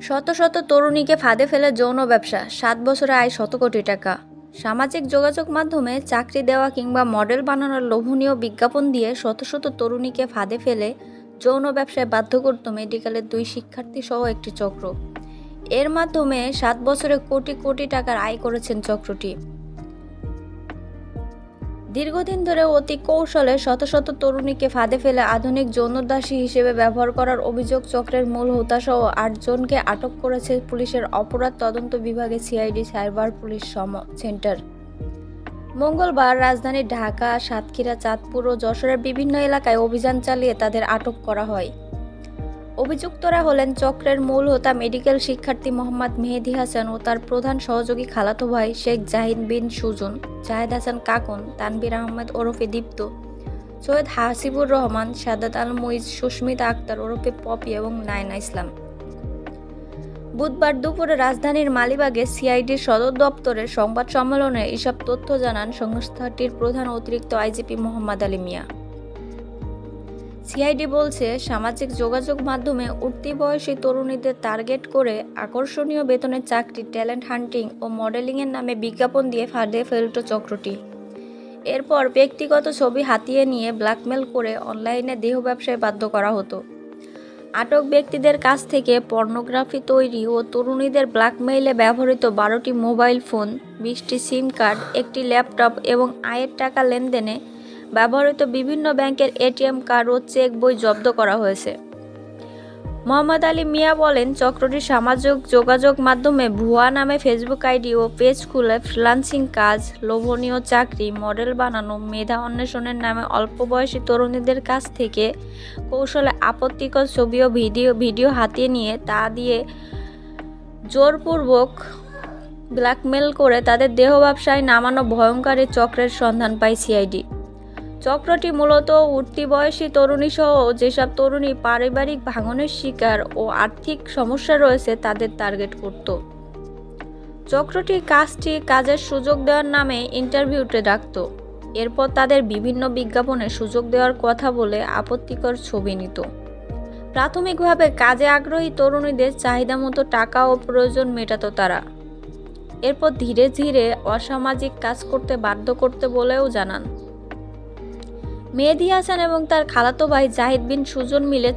শত শত তরুণীকে ফাঁদে ফেলে যৌন ব্যবসা, সাত বছরে আয় শত কোটি টাকা। সামাজিক যোগাযোগ মাধ্যমে চাকরি দেওয়া কিংবা মডেল বানানোর লোভনীয় বিজ্ঞাপন দিয়ে শত শত তরুণীকে ফাঁদে ফেলে যৌন ব্যবসায় বাধ্য করত মেডিকেলের দুই শিক্ষার্থী সহ একটি চক্র। এর মাধ্যমে সাত বছরে কোটি কোটি টাকার আয় করেছেন চক্রটি। দীর্ঘদিন ধরে অতি কৌশলে শত শত তরুণীকে ফাঁদে ফেলে আধুনিক যৌনদাসী হিসেবে ব্যবহার করার অভিযোগ চক্রের মূল হোতাসহ আটজনকে আটক করেছে পুলিশের অপরাধ তদন্ত বিভাগে সিআইডি সাইবার পুলিশ সম সেন্টার। মঙ্গলবার রাজধানী ঢাকা, সাতক্ষীরা, চাঁদপুর ও যশোরের বিভিন্ন এলাকায় অভিযান চালিয়ে তাদের আটক করা হয়। অভিযুক্তরা হলেন চক্রের মূল হোতা মেডিকেল শিক্ষার্থী মোহাম্মদ মেহেদি হাসান ও তার প্রধান সহযোগী খালাতো ভাই শেখ জাহিদ বিন সুজন, জাহেদ হাসান কাকন তানবির আহমেদ ওরফে দীপ্ত, সৈয়দ হাসিবুর রহমান, সাদাত আল মুইজ সুস্মিতা আক্তার ওরফে পপি এবং নায়না ইসলাম। বুধবার দুপুরে রাজধানীর মালিবাগে সিআইডির সদর দপ্তরে সংবাদ সম্মেলনে এসব তথ্য জানান সংস্থাটির প্রধান অতিরিক্ত আইজিপি মোহাম্মদ আলী মিয়া। সিআইডি বলছে, সামাজিক যোগাযোগ মাধ্যমে উঠতি বয়সী তরুণীদের টার্গেট করে আকর্ষণীয় বেতনের চাকরি, ট্যালেন্ট হান্টিং ও মডেলিংয়ের নামে বিজ্ঞাপন দিয়ে ফাঁদে ফেলত চক্রটি। এরপর ব্যক্তিগত ছবি হাতিয়ে নিয়ে ব্ল্যাকমেল করে অনলাইনে দেহ ব্যবসায় বাধ্য করা হতো। আটক ব্যক্তিদের কাছ থেকে পর্নোগ্রাফি তৈরি ও তরুণীদের ব্ল্যাকমেইলে ব্যবহৃত বারোটি মোবাইল ফোন, বিশটি সিম কার্ড, একটি ল্যাপটপ এবং আয়ের টাকা লেনদেনে ব্যবহৃত বিভিন্ন ব্যাংকের এটিএম কার্ড ও চেক বই জব্দ করা হয়েছে। মোহাম্মদ আলী মিয়া বলেন, চক্রটি সামাজিক যোগাযোগ মাধ্যমে ভুয়া নামে ফেসবুক আইডি ও পেজ খুলে ফ্রিলান্সিং কাজ, লোভনীয় চাকরি, মডেল বানানো, মেধা অন্বেষণের নামে অল্প বয়সী তরুণীদের কাছ থেকে কৌশলে আপত্তিকর ছবি ও ভিডিও ভিডিও হাতিয়ে নিয়ে তা দিয়ে জোরপূর্বক ব্ল্যাকমেল করে তাদের দেহ ব্যবসায় নামানো ভয়ঙ্কর চক্রের সন্ধান পায় সিআইডি। চক্রটি মূলত উঠতি বয়সী তরুণী সহ যেসব তরুণী পারিবারিক ভাঙনের শিকার ও আর্থিক সমস্যা রয়েছে তাদের টার্গেট করত। চক্রটি কাজটি কাজের সুযোগ দেওয়ার নামে ইন্টারভিউতে ডাকত। এরপর তাদের বিভিন্ন বিজ্ঞাপনে সুযোগ দেওয়ার কথা বলে আপত্তিকর ছবি নিত। প্রাথমিকভাবে কাজে আগ্রহী তরুণীদের চাহিদা মতো টাকা ও প্রয়োজন মেটাতো তারা। এরপর ধীরে ধীরে অসামাজিক কাজ করতে বাধ্য করতে বলেও জানান। মেহেদি হাসান এবং তার খালাতো ভাই জাহিদ বিন সুজন মিলে